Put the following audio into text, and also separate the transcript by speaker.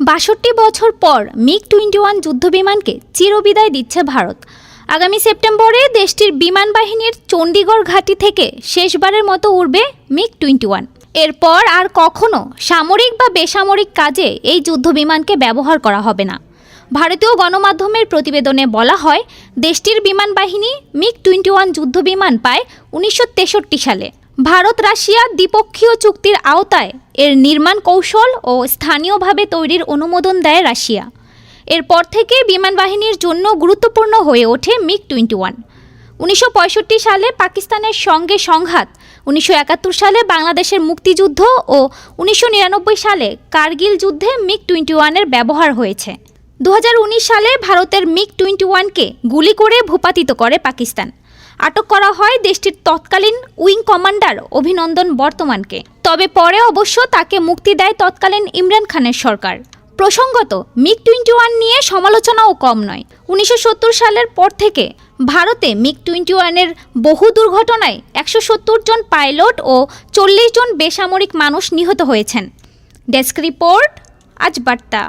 Speaker 1: বাষট্টি বছর পর মিগ টোয়েন্টি ওয়ান যুদ্ধবিমানকে চিরবিদায় দিচ্ছে ভারত। আগামী সেপ্টেম্বরে দেশটির বিমান বাহিনীর চণ্ডীগড় ঘাঁটি থেকে শেষবারের মতো উড়বে মিগ টোয়েন্টি ওয়ান। এরপর আর কখনো সামরিক বা বেসামরিক কাজে এই যুদ্ধবিমানকে ব্যবহার করা হবে না। ভারতীয় গণমাধ্যমের প্রতিবেদনে বলা হয় দেশটির বিমান বাহিনী মিগ টোয়েন্টি ওয়ান যুদ্ধ বিমান পায় উনিশশো তেষট্টি সালে। ভারত, রাশিয়া দ্বিপক্ষীয় চুক্তির আওতায় এর নির্মাণ কৌশল ও স্থানীয়ভাবে তৈরির অনুমোদন দেয় রাশিয়া। এরপর থেকে বিমান বাহিনীর জন্য গুরুত্বপূর্ণ হয়ে ওঠে মিগ টোয়েন্টি ওয়ান উনিশশো পঁয়ষট্টি সালে পাকিস্তানের সঙ্গে সংঘাত, উনিশশো একাত্তর সালে বাংলাদেশের মুক্তিযুদ্ধ ও উনিশশো নিরানব্বই সালে কার্গিল যুদ্ধে মিগ টোয়েন্টি ওয়ানের ব্যবহার হয়েছে। দু হাজার উনিশ সালে ভারতের মিগ টোয়েন্টি ওয়ানকে গুলি করে ভূপাতিত করে পাকিস্তান। আটক করা হয় দেশটির তৎকালীন উইং কমান্ডার অভিনন্দন বর্তমানকে। তবে পরে অবশ্য তাকে মুক্তি দেয় তৎকালীন ইমরান খানের সরকার। প্রসঙ্গত মিগ টোয়েন্টি ওয়ান নিয়ে সমালোচনাও কম নয়। উনিশশো সালের পর থেকে ভারতে মিগ টোয়েন্টি ওয়ানের বহু দুর্ঘটনায় একশো সত্তর জন পাইলট ও চল্লিশ জন বেসামরিক মানুষ নিহত হয়েছেন। ডেস্ক রিপোর্ট, আজ বার্তা।